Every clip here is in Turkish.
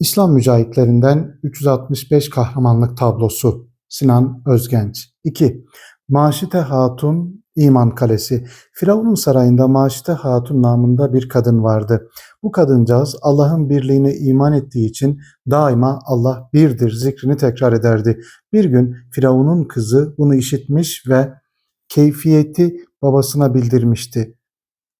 İslam mücahitlerinden 365 kahramanlık tablosu Sinan Özgenç 2. Maşite Hatun İman Kalesi Firavun'un sarayında Maşite Hatun namında bir kadın vardı. Bu kadıncağız Allah'ın birliğine iman ettiği için daima Allah birdir zikrini tekrar ederdi. Bir gün Firavun'un kızı bunu işitmiş ve keyfiyeti babasına bildirmişti.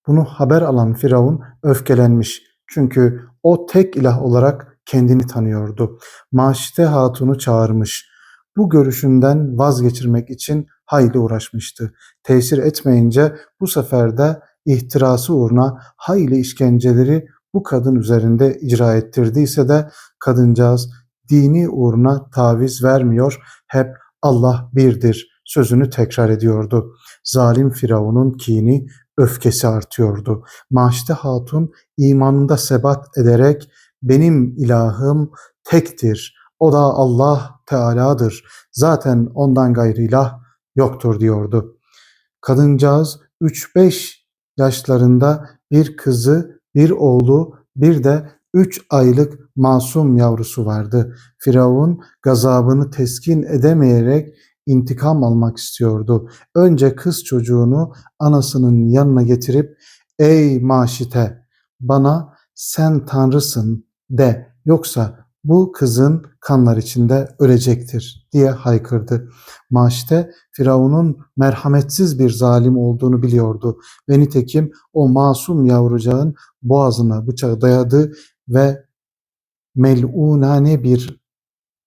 Bunu haber alan Firavun öfkelenmiş. Çünkü o tek ilah olarak kendini tanıyordu. Maşite Hatun'u çağırmış. Bu görüşünden vazgeçirmek için hayli uğraşmıştı. Tesir etmeyince bu sefer de ihtirası uğruna hayli işkenceleri bu kadın üzerinde icra ettirdiyse de kadıncağız dini uğruna taviz vermiyor, hep Allah birdir sözünü tekrar ediyordu. Zalim Firavun'un kini, öfkesi artıyordu. Maşte Hatun imanında sebat ederek benim ilahım tektir. O da Allah Teala'dır. Zaten ondan gayrı ilah yoktur diyordu. Kadıncağız 3-5 yaşlarında bir kızı, bir oğlu, bir de 3 aylık masum yavrusu vardı. Firavun gazabını teskin edemeyerek intikam almak istiyordu. Önce kız çocuğunu anasının yanına getirip ''Ey maşite bana sen tanrısın de yoksa bu kızın kanlar içinde ölecektir diye haykırdı. Maşte Firavun'un merhametsiz bir zalim olduğunu biliyordu ve nitekim o masum yavrucağın boğazına bıçağı dayadı ve melunane bir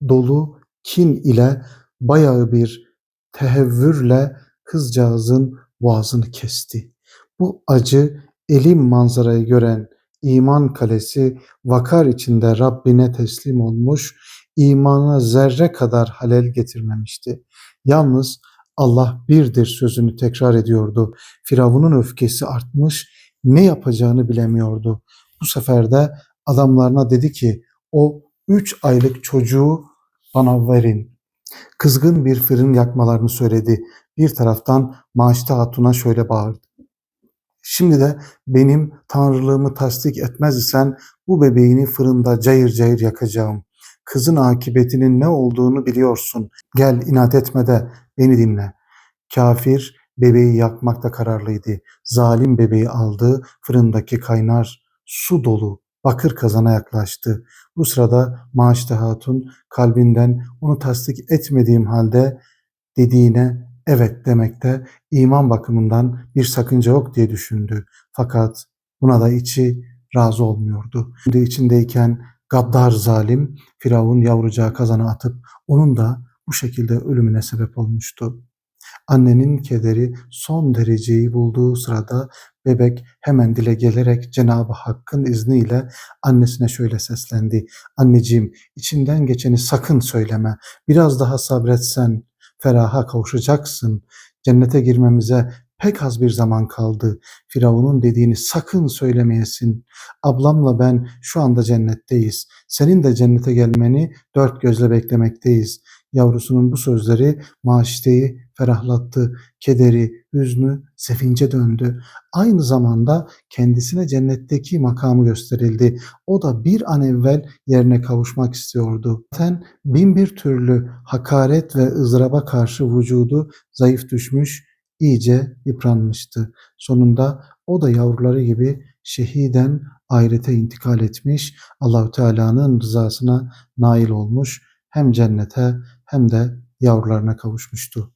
dolu kin ile bayağı bir tehevvürle kızcağızın boğazını kesti. Bu acı elim manzarayı gören iman kalesi vakar içinde Rabbine teslim olmuş, imana zerre kadar halel getirmemişti. Yalnız Allah birdir sözünü tekrar ediyordu. Firavun'un öfkesi artmış, ne yapacağını bilemiyordu. Bu sefer de adamlarına dedi ki, o üç aylık çocuğu bana verin. Kızgın bir fırın yakmalarını söyledi. Bir taraftan Maşite Hatun'a şöyle bağırdı. Şimdi de benim tanrılığımı tasdik etmez isen bu bebeğini fırında cayır cayır yakacağım. Kızın akıbetinin ne olduğunu biliyorsun. Gel inat etme de beni dinle. Kafir bebeği yakmakta kararlıydı. Zalim bebeği aldı, fırındaki kaynar su dolu bakır kazana yaklaştı. Bu sırada Maşte Hatun kalbinden onu tasdik etmediğim halde dediğine evet demekte iman bakımından bir sakınca yok diye düşündü. Fakat buna da içi razı olmuyordu. Şimdi içindeyken gaddar zalim Firavun yavrucağı kazana atıp onun da bu şekilde ölümüne sebep olmuştu. Annenin kederi son dereceyi bulduğu sırada bebek hemen dile gelerek Cenab-ı Hakk'ın izniyle annesine şöyle seslendi. Anneciğim içinden geçeni sakın söyleme. Biraz daha sabretsen feraha kavuşacaksın. Cennete girmemize pek az bir zaman kaldı. Firavun'un dediğini sakın söylemeyesin. Ablamla ben şu anda cennetteyiz. Senin de cennete gelmeni dört gözle beklemekteyiz. Yavrusunun bu sözleri Maşite'yi ferahlattı. Kederi, hüznü, sevince döndü. Aynı zamanda kendisine cennetteki makamı gösterildi. O da bir an evvel yerine kavuşmak istiyordu. Zaten bin bir türlü hakaret ve ızdıraba karşı vücudu zayıf düşmüş, iyice yıpranmıştı. Sonunda o da yavruları gibi şehiden ahirete intikal etmiş, Allahü Teala'nın rızasına nail olmuş, hem cennete hem de yavrularına kavuşmuştu.